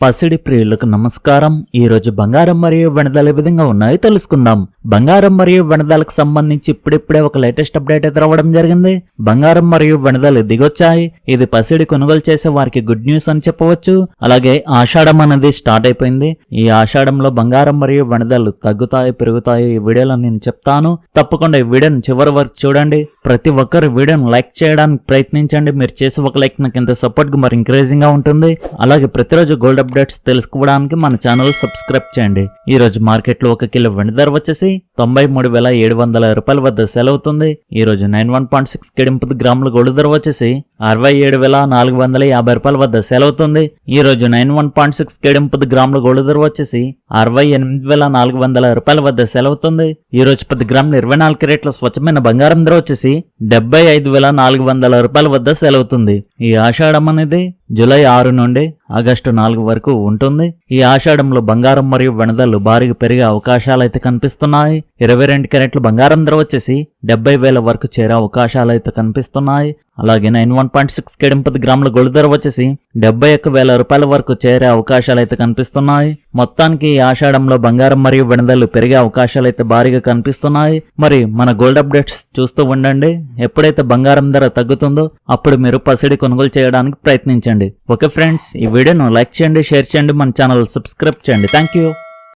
పసిడి ప్రియులకు నమస్కారం. ఈ రోజు బంగారం మరియు వెనదాలు ఏ విధంగా ఉన్నాయో తెలుసుకుందాం. బంగారం మరియు వెనదాలకు సంబంధించి ఇప్పుడిప్పుడే ఒక లేటెస్ట్ అప్డేట్ అయితే రావడం జరిగింది. బంగారం మరియు వెనదాలు దిగొచ్చాయి ఇది పసిడి కొనుగోలు చేసే వారికి గుడ్ న్యూస్ అని చెప్పవచ్చు. అలాగే ఆషాఢం అనేది స్టార్ట్ అయిపోయింది. ఈ ఆషాఢంలో బంగారం మరియు వెనదాలు తగ్గుతాయి పెరుగుతాయి ఈ వీడియోలో నేను చెప్తాను. తప్పకుండా ఈ వీడియోని చివరి వరకు చూడండి. ప్రతి ఒక్కరు వీడియోను లైక్ చేయడానికి ప్రయత్నించండి. మీరు చేసే ఒక లైక్ నాకు ఎంత సపోర్ట్గా మరి ఎంకరేజింగ్గా ఉంటుంది. అలాగే ప్రతిరోజు గోల్డ్ అప్డేట్స్ తెలుసుకోవడానికి మన ఛానల్ సబ్స్క్రైబ్ చేయండి. ఈ రోజు మార్కెట్లో ఒక కిలో వెండి ధర వచ్చేసి తొంభై మూడు వేల ఏడు వందల రూపాయల వద్ద సెల్ అవుతుంది. ఈ రోజు నైన్ వన్ పాయింట్ సిక్స్ కెడింపు గ్రాముల గోల్డ్ ధర వచ్చేసి అరవై ఏడు వేల నాలుగు వందల యాభై రూపాయల వద్ద సెల్ అవుతుంది. ఈ రోజు నైన్ వన్ పాయింట్ సిక్స్ కెడింపు గ్రాముల గోల్డ్ ధర వచ్చేసి అరవై ఎనిమిది వేల నాలుగు వందల రూపాయల వద్ద సెల్ అవుతుంది. ఈ రోజు పది గ్రాముల ఇరవై నాలుగు రేట్ల స్వచ్ఛమైన బంగారం ధర వచ్చేసి డెబ్బై ఐదు వేల నాలుగు వందల రూపాయల వద్ద సెల్ అవుతుంది. ఈ ఆషాఢం అనేది జూలై ఆరు నుండి ఆగస్టు నాలుగు వరకు ఉంటుంది. ఈ ఆషాఢంలో బంగారం మరియు వెనదలు భారీగా పెరిగే అవకాశాలు అయితే కనిపిస్తున్నాయి. ఇరవై రెండు క్యారెట్ల బంగారం ధర వచ్చేసి డెబ్బై వేల వరకు చేరే అవకాశాలు అయితే కనిపిస్తున్నాయి. అలాగే నైన్ వన్ పాయింట్ సిక్స్ కేడింపది గ్రాముల గొల్లు ధర వచ్చేసి డెబ్బై ఒక్క వేల రూపాయల వరకు చేరే అవకాశాలు అయితే కనిపిస్తున్నాయి. మొత్తానికి ఈ ఆషాఢంలో బంగారం మరియు వెనదలు పెరిగే అవకాశాలు అయితే భారీగా కనిపిస్తున్నాయి. మరి మన గోల్డ్ అప్డేట్స్ చూస్తూ ఉండండి. ఎప్పుడైతే బంగారం ధర తగ్గుతుందో అప్పుడు మీరు పసిడి కొనుగోలు చేయడానికి ప్రయత్నించండి. ఓకే ఫ్రెండ్స్ ఈ వీడియోను లైక్ చేయండి షేర్ చేయండి మన ఛానల్ సబ్స్క్రైబ్ చేయండి. Thank you.